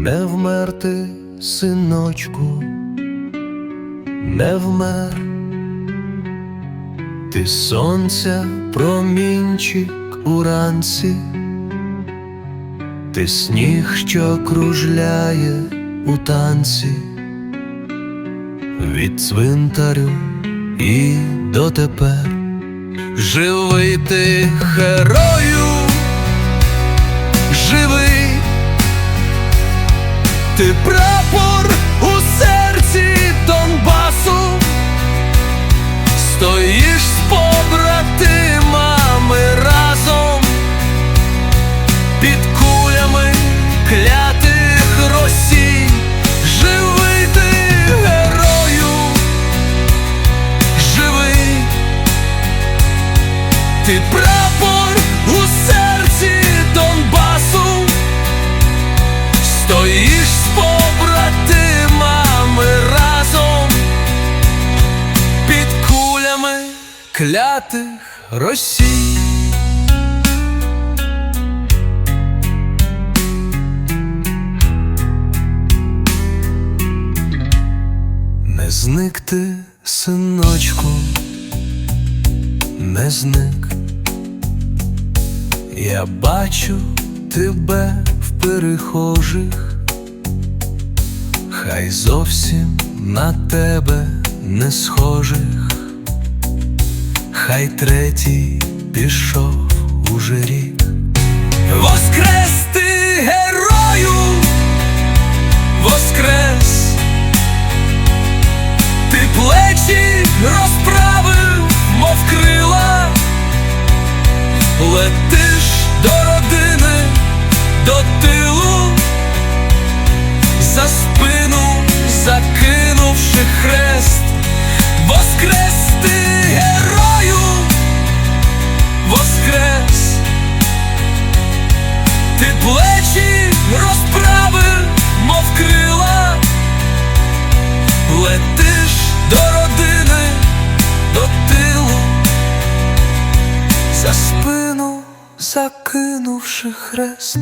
Не вмерти, синочку, не вмер, ти сонця промінчик уранці, ти сніг, що кружляє у танці, від цвинтарю і дотепер. Живий ти герою, живий, ти прапор у серці Донбасу, стоїш з побратимами разом. Під кулями клятих росій, живий ти герою, живий. Ти прапор клятих Росій. Не зник ти, синочку, не зник. Я бачу тебе в перехожих, хай зовсім на тебе не схожих, хай третій пішов уже рік. Воскрес ти герою, воскрес, ти плечі розправив, мов крила. Летиш до родини, до тилу, за спину закинувши хрест.